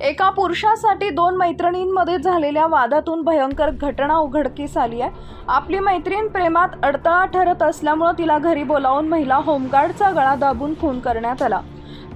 एका पुरुषासाठी दोन मैत्रिणींमध्ये झालेल्या वादातून भयंकर घटना उघडकीस आली आहे. आपली मैत्रीण प्रेमात अडथळा ठरत असल्यामुळं तिला घरी बोलावून महिला होमगार्डचा गळा दाबून खून करण्यात आला.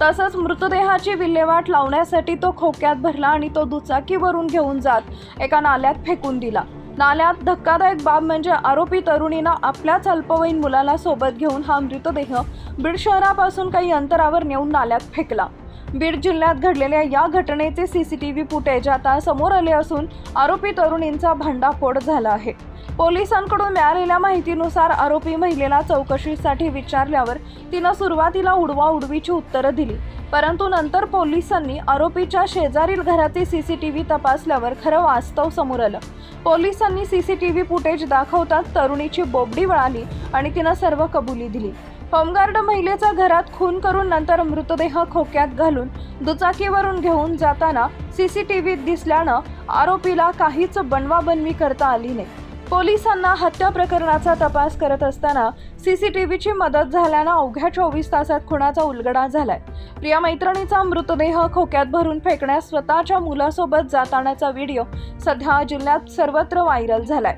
तसंच मृतदेहाची विल्हेवाट लावण्यासाठी तो खोक्यात भरला आणि तो दुचाकीवरून घेऊन जात एका नाल्यात फेकून दिला. नाल्यात धक्कादायक बाब म्हणजे आरोपी तरुणीनं आपल्याच अल्पवयीन मुलाला सोबत घेऊन हा मृतदेह बीड शहरापासून काही अंतरावर नेऊन नाल्यात फेकला. बीड जिल्ह्यात घडलेल्या या घटनेचे सीसीटीव्ही फुटेज आता समोर आले असून आरोपी तरुणींचा भांडाफोड झाला आहे. पोलिसांकडून मिळालेल्या माहितीनुसार आरोपी महिलेला चौकशीसाठी विचारल्यावर तिनं सुरुवातीला उडवा उडवीची उत्तरं दिली परंतु नंतर पोलिसांनी आरोपीच्या शेजारील घरातील सीसीटीव्ही तपासल्यावर खरं वास्तव समोर आलं. पोलिसांनी सीसीटीव्ही फुटेज दाखवताच तरुणीची बोबडी वळाली आणि तिनं सर्व कबुली दिली. होमगार्ड महिलेचा घरात खून करून नंतर मृतदेह खोक्यात घालून दुचाकीवरून घेऊन जाताना सीसीटीव्हीत दिसल्यानं आरोपीला काहीच बनवाबनवी करता आली नाही. पोलिसांना हत्या प्रकरणाचा तपास करत असताना सीसीटीव्हीची मदत झाल्यानं अवघ्या चोवीस तासात खुणाचा उलगडा झालाय. प्रिया मैत्रिणीचा मृतदेह खोक्यात भरून फेकण्यास स्वतःच्या मुलासोबत जातानाचा व्हिडिओ सध्या जिल्ह्यात सर्वत्र व्हायरल झालाय.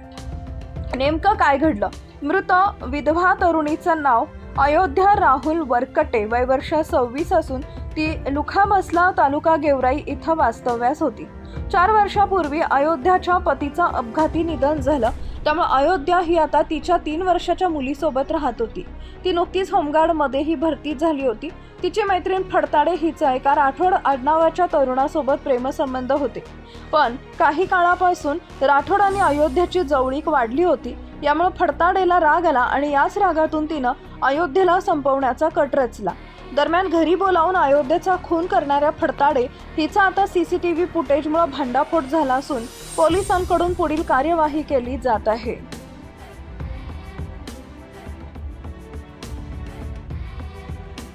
नेमकं काय घडलं? मृत विधवा तरुणीचं नाव अयोध्या राहुल वरकटे वय वर्ष सव्वीस असून ती लुखामसला तालुका गेवराई इथं वास्तव्यास होती. चार वर्षापूर्वी अयोध्याच्या पतीचा अपघाती निधन झालं. त्यामुळे अयोध्या ही आता तिच्या तीन वर्षाच्या मुलीसोबत राहत होती. ती नुकतीच होमगार्डमध्येही भरती झाली होती. तिची मैत्रीण फडताडे हिचं एका राठोड आडनावाच्या तरुणासोबत प्रेमसंबंध होते. पण काही काळापासून राठोड आणि अयोध्याची जवळीक वाढली होती. यामुळे फडताडेला राग आला आणि याच रागातून तिनं अयोध्येला संपवण्याचा कट रचला. दरम्यान घरी बोलावून अयोध्येचा खून करणाऱ्या फडताडे हिचा आता सीसीटीव्ही फुटेजमुळे भांडाफोट झाला असून पोलिसांकडून पुढील कार्यवाही केली जात आहे.